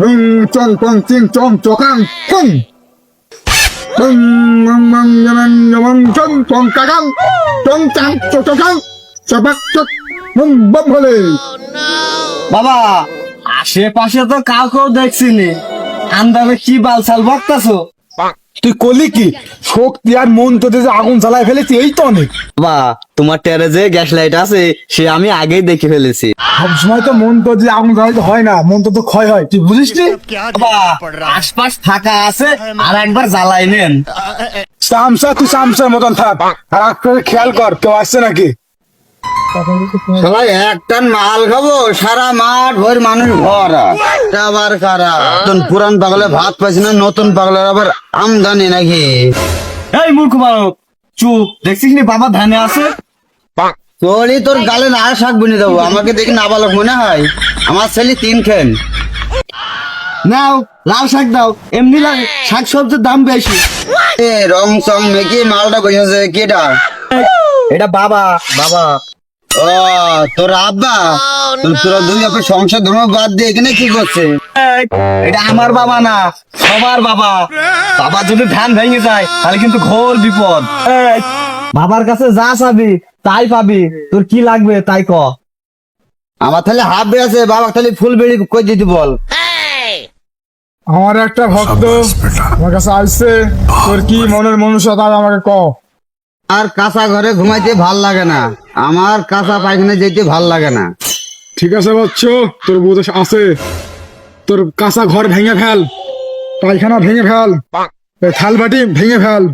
হুম চং পং চিং চং চকাং হুম হুম মং মং মং মং চং চং কাকাং চং চাং চকাং চপাক চক হুম বম হলে বাবা, আশেপাশে তো কাউকেও দেখছিনি আন্দাজে কি বালসাল বকতাছো? তুই কলি কি? শক্তি আর মন যে আগুন জ্বালায় ফেলেছি এই তো অনেক। বাবা তোমার টেরেজে গ্যাস লাইট আছে সে আমি আগেই দেখে ফেলেছি। সব সময় তো মন তো যে আগুন জ্বালাইতে হয় না মন তো তো ক্ষয় হয়। তুই বুঝিস নি বাবা আশপাশ ফাঁকা আছে আর একবার জ্বালাই নেন। সামসা তুই সামসার মতন থাক। আর করে খেয়াল কর কেউ আসছে নাকি? সবাই একটা মাল খাব সারা মাঠ ভোর মানুষ ভরা। আবার কারা নতুন পুরান পাগলে ভাত পাইছে না নতুন পাগলের আবার আমদানি নাকি? এই মূর্খ বালক চুপ। দেখছিস নি বাবা ধানে আছে? তোরই তোর গালে না শাক বুনে দেবো আমাকে দেখি না বালক মনে হয়? আমার ছেলে তিন খেন। নাও লাল শাক দাও। এমনি লাগে শাক সবজির দাম বেশি। এ রং চং মেকি মালটা বসেছে কেটা এটা বাবা বাবা। ও তোর আব্বা? তোর তোরা দুই আপনার সংসার ধর্ম বাদ দিয়ে এখানে কি করছে? এটা আমার বাবা না সবার বাবা। বাবা যদি ধান ভেঙে যায় তাহলে কিন্তু ঘোর বিপদ। বাবার কাছে যা চাবি তাই পাবি। তোর কি লাগবে তাই ক। আমার তাহলে হাফ বেড়েছে বাবা তাহলে ফুল বেড়ি কই দিতে বল। আমার একটা ভক্ত আমার কাছে আসছে তোর কি মনের মনুষ্যতা আমাকে ক। আর কাঁচা ঘরে ঘুমাইতে ভালো লাগে না। আমার কাঁচা পায়খানা যেতে ভালো লাগে না। ঠিক আছে বচ্চ তোর বউ তো আছে। তোর কাঁচা ঘর ভেঙে ফেল। পায়খানা ভেঙে ফেল। থাল বাটি ভেঙে ফেল।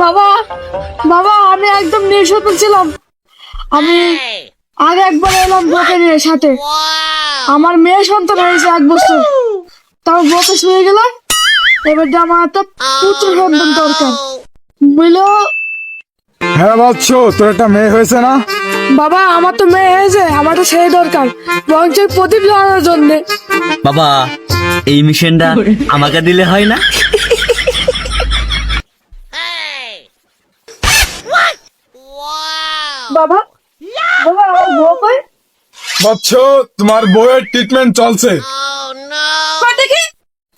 বাবা বাবা আমি একদম নিঃসতন ছিলাম। আমি আর একবার এলাম বকে নিয়ে সাথে। আমার মেয়ে সন্তান হয়েছে এক বছর। তাও বকে শুয়ে গেলাম। এবার আমার পুত্র সন্তান দরকার। বুঝলো? হ্যাঁ বচ্চ তোর একটা মেয়ে হয়েছে না? বাবা আমার তো মেয়ে হয়েছে আমার তো সেই দরকার বংশের প্রদীপ জ্বালানোর জন্যে। বাবা এই মিশনটা আমাকে দিলে হয় না? বাবা বাবা আমার বউ কই? বচ্চ তোমার বউয়ের ট্রিটমেন্ট চলছে? দেখি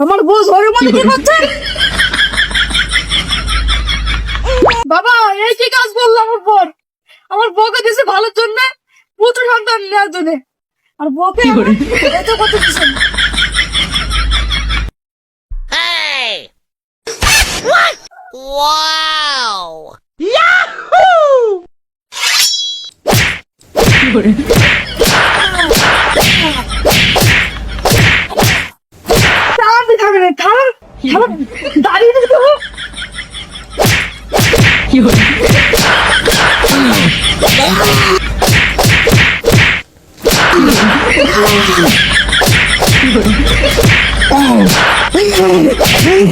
আমার বউ ঝড়ের মধ্যে কি করছে? বাবা এই কি কাজ করল আমার বোন আমার বউকে দিছে ভালোর জন্য পুত্র সন্তান নেওয়ার জন্য। আর বউকে এত কত দিছে তাড়াতাড়ি 다리를 이거 이거